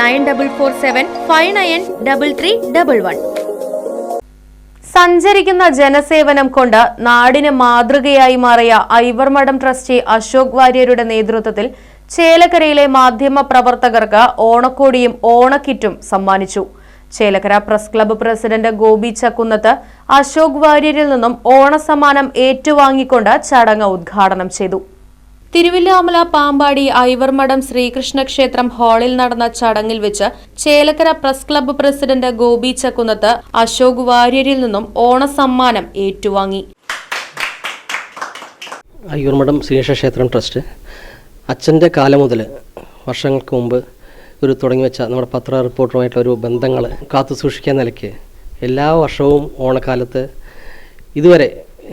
nine double four seven five nine double three double one. സഞ്ചരിക്കുന്ന ജനസേവനം കൊണ്ട് നാടിന് മാതൃകയായി മാറിയ ഐവർമഠം ട്രസ്റ്റി അശോക് വാര്യരുടെ നേതൃത്വത്തിൽ ചേലക്കരയിലെ മാധ്യമ പ്രവർത്തകർക്ക് ഓണക്കോടിയും ഓണക്കിറ്റും സമ്മാനിച്ചു. Chelakkara press club president Gopi Chakkunnath Ashok വാര്യരിൽ നിന്നും ഓണസമ്മാനം ഏറ്റുവാങ്ങിക്കൊണ്ട് ചടങ്ങ് ഉദ്ഘാടനം ചെയ്തു. തിരുവില്ലാമല പാമ്പാടി ഐവർമഠം ശ്രീകൃഷ്ണക്ഷേത്രം ഹാളിൽ നടന്ന ചടങ്ങിൽ വെച്ച് Chelakkara press club president Gopi Chakkunnath Ashok വാര്യരിൽ നിന്നും ഓണസമ്മാനം ഏറ്റുവാങ്ങി. അയ്യൂർമഠം ശ്രീകൃഷ്ണ ക്ഷേത്രം ട്രസ്റ്റ് അച്ഛന്റെ കാലം മുതൽ വർഷങ്ങൾക്ക് മുമ്പ് ഒരു തുടങ്ങി വെച്ച നമ്മുടെ പത്ര റിപ്പോർട്ടറുമായിട്ടുള്ള ഒരു ബന്ധങ്ങൾ കാത്തു സൂക്ഷിക്കാൻ നിലയ്ക്ക് എല്ലാ വർഷവും ഓണക്കാലത്ത് ഇതുവരെ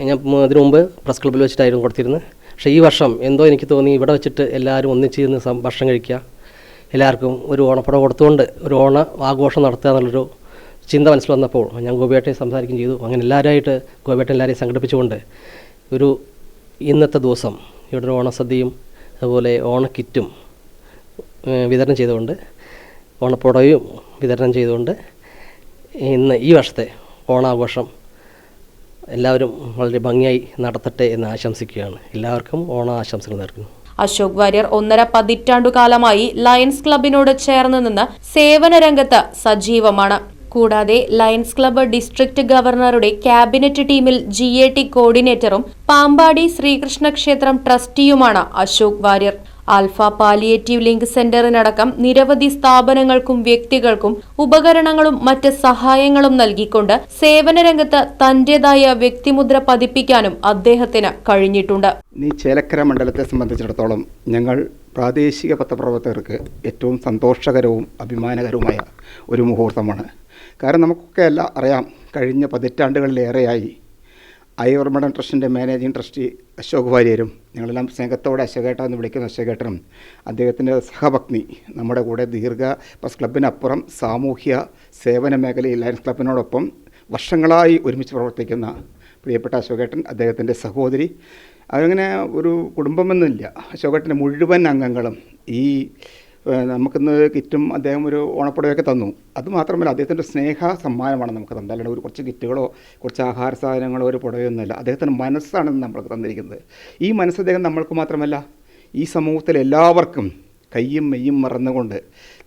ഞാൻ ഇതിനു മുമ്പ് പ്രസ് ക്ലബ്ബിൽ വെച്ചിട്ടായിരുന്നു കൊടുത്തിരുന്നത്. പക്ഷേ ഈ വർഷം എന്തോ എനിക്ക് തോന്നി ഇവിടെ വെച്ചിട്ട് എല്ലാവരും ഒന്നിച്ചിരുന്ന് സം- ഭക്ഷണം കഴിക്കുക. എല്ലാവർക്കും ഒരു ഓണപ്പടം കൊടുത്തുകൊണ്ട് ഒരു ഓണ ആഘോഷം നടത്തുക എന്നുള്ളൊരു ചിന്ത മനസ്സിൽ വന്നപ്പോൾ ഞാൻ ഗോപിയേട്ടനെ സംസാരിക്കുകയും ചെയ്തു. അങ്ങനെ എല്ലാവരുമായിട്ട് ഗോപിയേട്ടൻ എല്ലാവരെയും സംഘടിപ്പിച്ചുകൊണ്ട് ഒരു ഇന്നത്തെ ദിവസം ഇവിടെ ഒരു ഓണസദ്യയും അതുപോലെ ഓണക്കിറ്റും വിതരണം ചെയ്തുകൊണ്ട് ഓണപ്പുടവയും വിതരണം ചെയ്തുകൊണ്ട് ഇന്ന് ഈ വർഷത്തെ ഓണാഘോഷം എല്ലാവരും വളരെ ഭംഗിയായി നടത്തട്ടെ എന്ന് ആശംസിക്കുകയാണ്. എല്ലാവർക്കും ഓണ ആശംസകൾ നേർക്കുന്നു. അശോക് വാര്യർ ഒന്നര പതിറ്റാണ്ടുകാലമായി ലയൺസ് ക്ലബിനോട് ചേർന്ന് നിന്ന് സേവന രംഗത്ത് സജീവമാണ്. കൂടാതെ ലയൺസ് ക്ലബ്ബ് ഡിസ്ട്രിക്ട് ഗവർണറുടെ ക്യാബിനറ്റ് ടീമിൽ ജി എ ടി കോർഡിനേറ്ററും പാമ്പാടി ശ്രീകൃഷ്ണ ക്ഷേത്രം ട്രസ്റ്റിയുമാണ് Ashok Warrier. Alpha palliative link സെന്ററിനടക്കം നിരവധി സ്ഥാപനങ്ങൾക്കും വ്യക്തികൾക്കും ഉപകരണങ്ങളും മറ്റ് സഹായങ്ങളും നൽകിക്കൊണ്ട് സേവന രംഗത്ത് തന്റേതായ വ്യക്തിമുദ്ര പതിപ്പിക്കാനും അദ്ദേഹത്തിന് കഴിഞ്ഞിട്ടുണ്ട്. ഈ ചേലക്കര മണ്ഡലത്തെ സംബന്ധിച്ചിടത്തോളം ഞങ്ങൾ പ്രാദേശിക പത്രപ്രവർത്തകർക്ക് ഏറ്റവും സന്തോഷകരവും അഭിമാനകരവുമായ ഒരു മുഹൂർത്തമാണ്. കാരണം നമുക്കൊക്കെ എല്ലാം അറിയാം കഴിഞ്ഞ പതിറ്റാണ്ടുകളിലേറെയായി ഐവർമഠം ട്രസ്റ്റിന്റെ മാനേജിംഗ് ട്രസ്റ്റി അശോക് വാര്യരും ഞങ്ങളെല്ലാം സ്നേഹത്തോടെ അശോകേട്ട എന്ന് വിളിക്കുന്ന അശോകേട്ടനും അദ്ദേഹത്തിന്റെ സഹപത്നി നമ്മുടെ കൂടെ ദീർഘ പ്രസ് ക്ലബിനപ്പുറം സാമൂഹ്യ സേവന മേഖലയിൽ ലയൻസ് ക്ലബിനോടൊപ്പം വർഷങ്ങളായി ഒരുമിച്ച് പ്രവർത്തിക്കുന്ന പ്രിയപ്പെട്ട അശോകേട്ടൻ അദ്ദേഹത്തിന്റെ സഹോദരി. അങ്ങനെ ഒരു കുടുംബമെന്നില്ല അശോകേട്ടന്റെ മുഴുവൻ അംഗങ്ങളും ഈ നമുക്കിന്ന് കിറ്റും അദ്ദേഹം ഒരു ഓണപ്പടയൊക്കെ തന്നു. അതുമാത്രമല്ല അദ്ദേഹത്തിന്റെ സ്നേഹ സമ്മാനമാണ് നമുക്ക് തന്നത്. അല്ലാണ്ട് ഒരു കുറച്ച് കിറ്റുകളോ കുറച്ച് ആഹാര സാധനങ്ങളോ ഒരു പുടവയൊന്നുമല്ല അദ്ദേഹത്തിന്റെ മനസ്സാണ് നമ്മൾക്ക് തന്നിരിക്കുന്നത്. ഈ മനസ്സ് അദ്ദേഹം നമ്മൾക്ക് മാത്രമല്ല ഈ സമൂഹത്തിലെ എല്ലാവർക്കും കയ്യും മെയ്യും മറന്നുകൊണ്ട്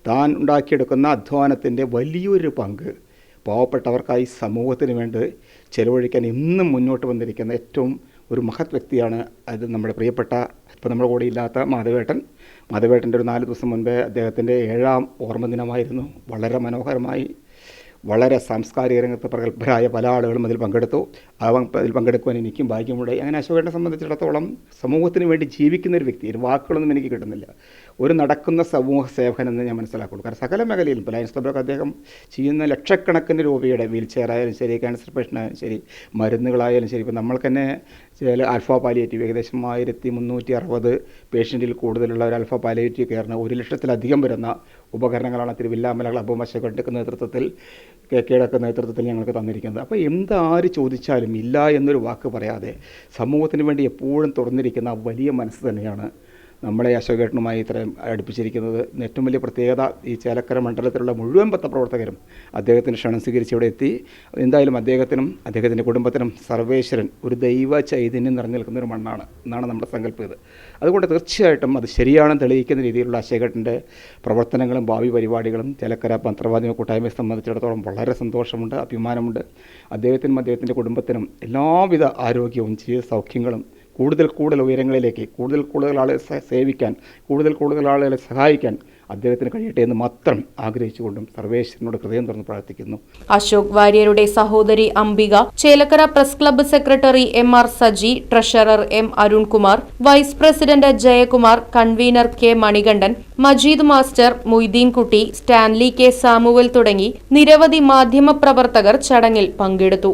താൻ ഉണ്ടാക്കിയെടുക്കുന്ന അധ്വാനത്തിന്റെ വലിയൊരു പങ്ക് പാവപ്പെട്ടവർക്കായി സമൂഹത്തിന് വേണ്ടി ചെലവഴിക്കാൻ ഇന്നും മുന്നോട്ട് വന്നിരിക്കുന്ന ഏറ്റവും ഒരു മഹത് വ്യക്തിയാണ് അത് നമ്മുടെ പ്രിയപ്പെട്ട ഇപ്പോൾ നമ്മുടെ കൂടെ ഇല്ലാത്ത മാധവേട്ടൻ. മാധവേട്ടന്റെ ഒരു നാല് ദിവസം മുൻപേ അദ്ദേഹത്തിന്റെ ഏഴാം ഓർമ്മ ദിനമായിരുന്നു വളരെ മനോഹരമായി വളരെ സാംസ്കാരിക രംഗത്ത് പ്രഗത്ഭരായ പല ആളുകളും അതിൽ പങ്കെടുത്തു. അവ അതിൽ പങ്കെടുക്കുവാൻ എനിക്കും ഭാഗ്യമുണ്ടായി അങ്ങനെ അശോകനെ സംബന്ധിച്ചിടത്തോളം സമൂഹത്തിന് വേണ്ടി ജീവിക്കുന്ന ഒരു വ്യക്തി വാക്കുകളൊന്നും എനിക്ക് കിട്ടുന്നില്ല. ഒരു നടക്കുന്ന സമൂഹ സേവകൻ എന്ന് ഞാൻ മനസ്സിലാക്കുള്ളൂ കാരണം സകല ഇപ്പോൾ ലയൻസ് ക്ലബ്ബൊക്കെ അദ്ദേഹം ചെയ്യുന്ന ലക്ഷക്കണക്കിന് രൂപയുടെ വീൽ ചെയർ ആയാലും ശരി ക്യാൻസർ പേഷ്യന്റ് ആയാലും ശരി മരുന്നുകളായാലും ശരി. ഇപ്പോൾ നമ്മൾക്ക് തന്നെ ചില ആൽഫ പാലിയേറ്റീവ് ഏകദേശം ആയിരത്തി മുന്നൂറ്റി അറുപത് പേഷ്യന്റിൽ കൂടുതലുള്ള ഒരു അൽഫ പാലിയേറ്റീവ് കെയറിന് ഒരു ലക്ഷത്തിലധികം വരുന്ന ഉപകരണങ്ങളാണ് തിരുവില്ലാമലകൾ അശോകന്റെ നേതൃത്വത്തിൽ കെ കെയുടെ നേതൃത്വത്തിൽ ഞങ്ങൾക്ക് തന്നിരിക്കുന്നത്. അപ്പോൾ എന്താര് ചോദിച്ചാലും ഇല്ല എന്നൊരു വാക്ക് പറയാതെ സമൂഹത്തിന് വേണ്ടി എപ്പോഴും തുറന്നിരിക്കുന്ന ആ വലിയ മനസ്സ് തന്നെയാണ് നമ്മളെ അശോകേട്ടനുമായി ഇത്രയും അടുപ്പിച്ചിരിക്കുന്നത്. ഏറ്റവും വലിയ പ്രത്യേകത ഈ ചേലക്കര മണ്ഡലത്തിലുള്ള മുഴുവൻ പത്രപ്രവർത്തകരും അദ്ദേഹത്തിന് ക്ഷണം സ്വീകരിച്ച് ഇവിടെ എത്തി. എന്തായാലും അദ്ദേഹത്തിനും അദ്ദേഹത്തിന്റെ കുടുംബത്തിനും സർവേശ്വരൻ ഒരു ദൈവ ചൈതന്യം നിറഞ്ഞു നിൽക്കുന്ന ഒരു മണ്ണാണ് എന്നാണ് നമ്മുടെ സങ്കല്പം ഇത്. അതുകൊണ്ട് തീർച്ചയായിട്ടും അത് ശരിയാണെന്ന് തെളിയിക്കുന്ന രീതിയിലുള്ള അശോകേട്ടന്റെ പ്രവർത്തനങ്ങളും ഭാവി പരിപാടികളും ചേലക്കര പത്രമാധ്യമ കൂട്ടായ്മയെ സംബന്ധിച്ചിടത്തോളം വളരെ സന്തോഷമുണ്ട് അഭിമാനമുണ്ട്. അദ്ദേഹത്തിനും അദ്ദേഹത്തിന്റെ കുടുംബത്തിനും എല്ലാവിധ ആരോഗ്യവും ജീവിത സൗഖ്യങ്ങളും കൂടുതൽ കൂടുതൽ ഉയരങ്ങളിലേക്ക് കൂടുതൽ കൂടുതൽ ആളുകളെ സേവിക്കാൻ കൂടുതൽ കൂടുതൽ ആളുകളെ സഹായിക്കാൻ അദ്ദേഹത്തിന് കഴിയട്ടെ എന്ന് മാത്രം ആഗ്രഹിച്ചുകൊണ്ടും സർവേശ്വരനോട് ഹൃദയം തുറന്ന് പ്രാർത്ഥിക്കുന്നു. അശോക് വാര്യരുടെ സഹോദരി Ambika Chelakkara press club secretary M R Saji treasurer M Arunkumar vice president Jayakumar convener K Manikandan Majeed master Moideen Kutty Stanley K Samuel തുടങ്ങി നിരവധി മാധ്യമപ്രവർത്തകർ ചടങ്ങിൽ പങ്കെടുത്തു.